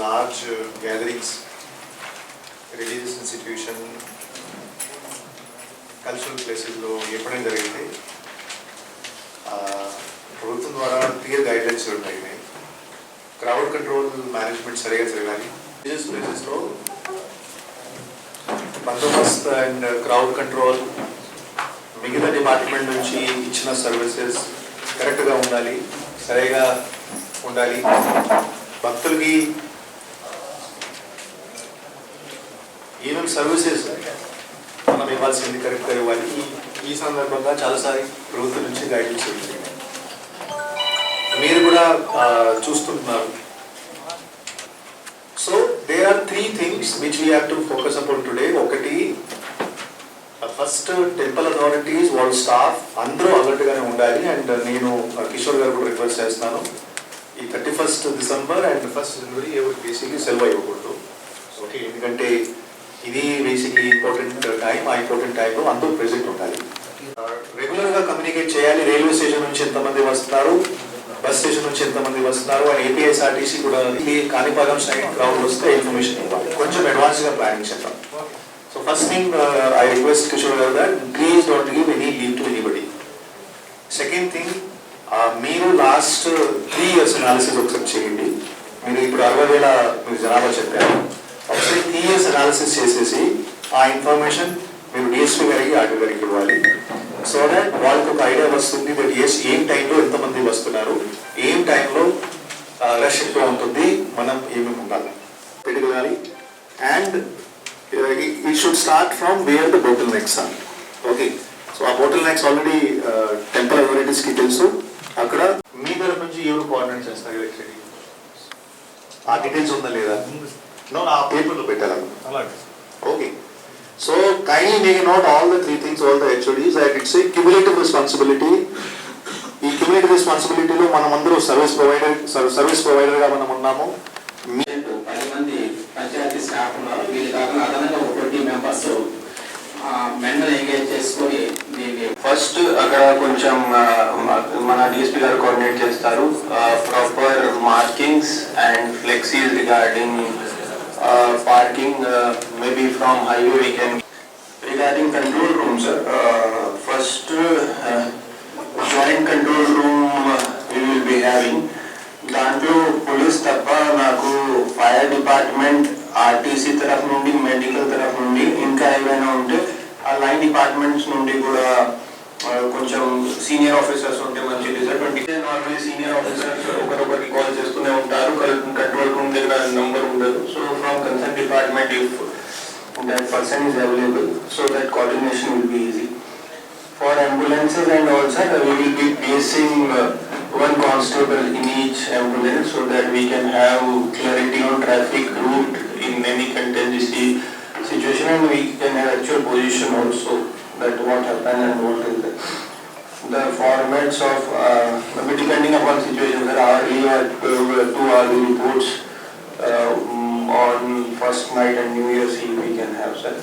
large uh, gatherings, religious institution, cultural ప్లేసెస్లో ఎప్పుడైనా జరిగింది. ప్రభుత్వం ద్వారా క్లియర్ గైడ్లైన్స్ ఉంటాయి. క్రౌడ్ కంట్రోల్ మేనేజ్మెంట్ సరిగా జరగాలి. రిలీజియస్ ప్లేసెస్లో బందోబస్త్ అండ్ క్రౌడ్ కంట్రోల్ మిగతా డిపార్ట్మెంట్ నుంచి ఇచ్చిన సర్వీసెస్ కరెక్ట్గా ఉండాలి సరిగా ఉండాలి. భక్తులకి సర్వీసెస్ మనం ఇవ్వాల్సింది కరెక్ట్గా ఇవ్వాలి. ఈ- సందర్భంగా చాలాసారి ప్రభుత్వం నుంచి గైడెన్స్ ఉంది మీరు కూడా చూస్తుంటున్నారు so they are three things which we have to focus upon today ఒకటి ఫస్ట్ టెంపుల్ అథారిటీస్ వాళ్ళ స్టాఫ్ అందరూ alert గానే ఉండాలి. అండ్ నేను కిషోర్ గారు కూడా రిక్వెస్ట్ చేస్తున్నాను ఈ thirty first December and first January ఎవరు బేసిక్లీ సెలవు ఇవ్వకూడదు. ఓకే ఎందుకంటే ఇంపార్టెంట్ టైం ఆ ఇంపార్టెంట్ టైంలో అందరూ ప్రెసెంట్ ఉండాలి రెగ్యులర్గా కమ్యూనికేట్ చేయాలి. రైల్వే స్టేషన్ నుంచి ఎంతమంది వస్తున్నారు? బస్ స్టేషన్ నుంచి ఎంతమంది వస్తున్నారు? అండ్ ఏపీఎస్ఆర్టీసీ కూడా ఈ కాణిపాగం సైడ్ క్రౌడ్ వస్తే ఇన్ఫర్మేషన్ ఇవ్వాలి. కొంచెం అడ్వాన్స్గా ప్లానింగ్ చేద్దాం. So first thing I request Kishore గారు that please don't give any leave to anybody second thing మీరు లాస్ట్ త్రీ ఇయర్స్ అనాలిసిస్ ఒకసారి చేయండి. మీరు ఇప్పుడు అరవై వేల మీరు జనాభా చెప్పారు. ఒకసారి త్రీ ఇయర్స్ అనాలిసిస్ చేసేసి ఆ ఇన్ఫర్మేషన్ మీరు డిఎస్పీ గారికి ఆర్టీ గారికి ఇవ్వాలి. సో దట్ వాళ్ళకి ఒక ఐడియా వస్తుంది దట్ ఎస్ ఏం టైంలో ఎంతమంది వస్తున్నారు ఏం టైంలో రష్ ఎక్కువ ఉంటుంది మనం ఏమేమి ఉండాలి పెట్టుకోవాలి. And it should start from where the bottlenecks are okay so ఆ బోటల్ నెక్స్ ఆల్రెడీ టెంపల్ అథారిటీస్కి తెలుసు. అక్కడ మీ తరఫు నుంచి ఎవరు కోఆర్డినేట్ చేస్తారు ఎలక్ట్రిసిటీ ఆ డీటెయిల్స్ ఉందా లేదా? నో ఆ పేపర్లో పెట్టాలి? అలాగే. So kindly make note all the three things all the HODs that it's a cumulative responsibility ఈ క్యుములేటివ్ రెస్పాన్సిబిలిటీలో మనం అందరూ సర్వీస్ ప్రొవైడర్ సర్వీస్ ప్రొవైడర్గా మనం ఉన్నాము. పది మంది పంచాయతీ స్టాఫ్ ఉన్నారు. వీళ్ళు కాకుండా అదనంగా ఒక ట్వంటీ మెంబర్స్ మెండల్ ఎంగేజ్ చేసుకొని దీన్ని ఫస్ట్ అక్కడ కొంచెం మన డిఎస్పీ గారు కోఆర్డినేట్ చేస్తారు. Proper markings and flexis regarding parking maybe from highway we can regarding control room sir first joint control room we will be having దాంట్లో పోలీస్ తప్ప నాకు ఫైర్ డిపార్ట్మెంట్ ఆర్టీసీ తరఫు నుండి మెడికల్ తరఫు నుండి ఇంకా ఏమైనా ఉంటే ఆ లైన్ డిపార్ట్మెంట్స్ నుండి కూడా ఆ, కొంచెం సీనియర్ ఆఫీసర్స్ ఉంటే మంచిది sir twenty normally senior officers ఒకరొకరికి call చేస్తూనే ఉంటారు కంట్రోల్ రూమ్ దగ్గర నంబర్ ఉండదు so department if that person is available so that coordination will be easy. For ambulances and also we will be placing uh, one constable in each ambulance so that we can have clarity on traffic route in any contingency situation and we can have actual position also that what happened and what is the the formats of, uh, depending upon situation, there are hourly or uh, two hourly reports, uh, on first night and New Year's Eve we can have sir.